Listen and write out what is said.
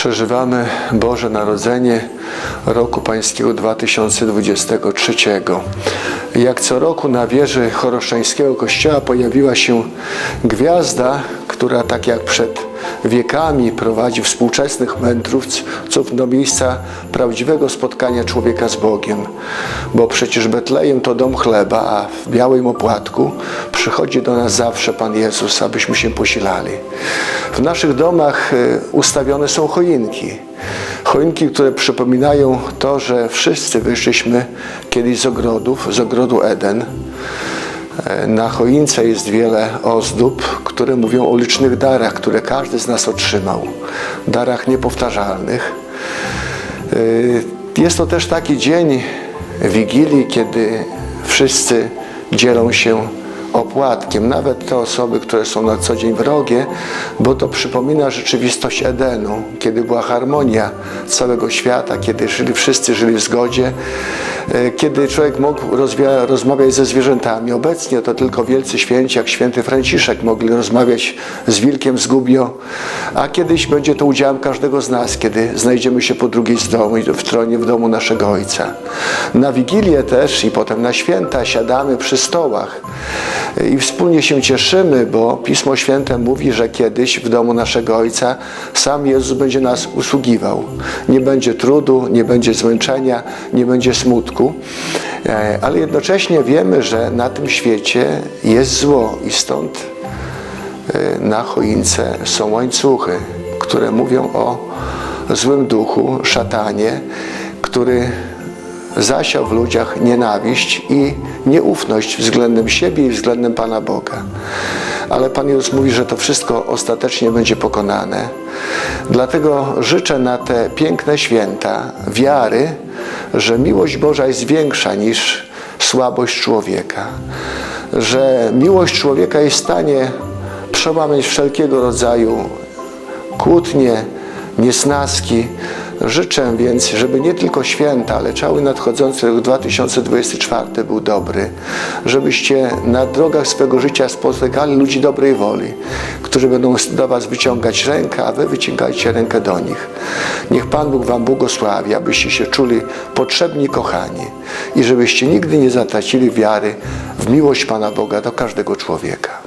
Przeżywamy Boże Narodzenie roku Pańskiego 2023. Jak co roku na wieży Choroszeńskiego Kościoła pojawiła się gwiazda, która tak jak przed wiekami prowadzi współczesnych mędrców do miejsca prawdziwego spotkania człowieka z Bogiem. Bo przecież Betlejem to dom chleba, a w białym opłatku przychodzi do nas zawsze Pan Jezus, abyśmy się posilali. W naszych domach y, ustawione są choinki. Choinki, które przypominają to, że wszyscy wyszliśmy kiedyś z ogrodów, z ogrodu Eden. E, Na choince jest wiele ozdób, które mówią o licznych darach, które każdy z nas otrzymał. Darach niepowtarzalnych. E, Jest to też taki dzień Wigilii, kiedy wszyscy dzielą się opłatkiem, nawet te osoby, które są na co dzień wrogie, bo to przypomina rzeczywistość Edenu, kiedy była harmonia całego świata, kiedy żyli, wszyscy żyli w zgodzie, e, kiedy człowiek mógł rozmawiać ze zwierzętami. Obecnie to tylko wielcy święci, jak święty Franciszek, mogli rozmawiać z wilkiem, z gubią, a kiedyś będzie to udziałem każdego z nas, kiedy znajdziemy się po drugiej stronie, w tronie w domu naszego Ojca. Na Wigilię też i potem na święta siadamy przy stołach i wspólnie się cieszymy, bo Pismo Święte mówi, że kiedyś w domu naszego Ojca sam Jezus będzie nas usługiwał. Nie będzie trudu, nie będzie zmęczenia, nie będzie smutku, E, ale jednocześnie wiemy, że na tym świecie jest zło i stąd e, na choince są łańcuchy, które mówią o złym duchu, szatanie, który zasiał w ludziach nienawiść i nieufność względem siebie i względem Pana Boga. Ale Pan Jezus mówi, że to wszystko ostatecznie będzie pokonane. Dlatego życzę na te piękne święta wiary, że miłość Boża jest większa niż słabość człowieka. Że miłość człowieka jest w stanie przełamać wszelkiego rodzaju kłótnie, niesnaski. Życzę więc, żeby nie tylko święta, ale cały nadchodzący rok 2024 był dobry. Żebyście na drogach swego życia spotykali ludzi dobrej woli, którzy będą do Was wyciągać rękę, a Wy wyciągajcie rękę do nich. Niech Pan Bóg Wam błogosławi, abyście się czuli potrzebni, kochani i żebyście nigdy nie zatracili wiary w miłość Pana Boga do każdego człowieka.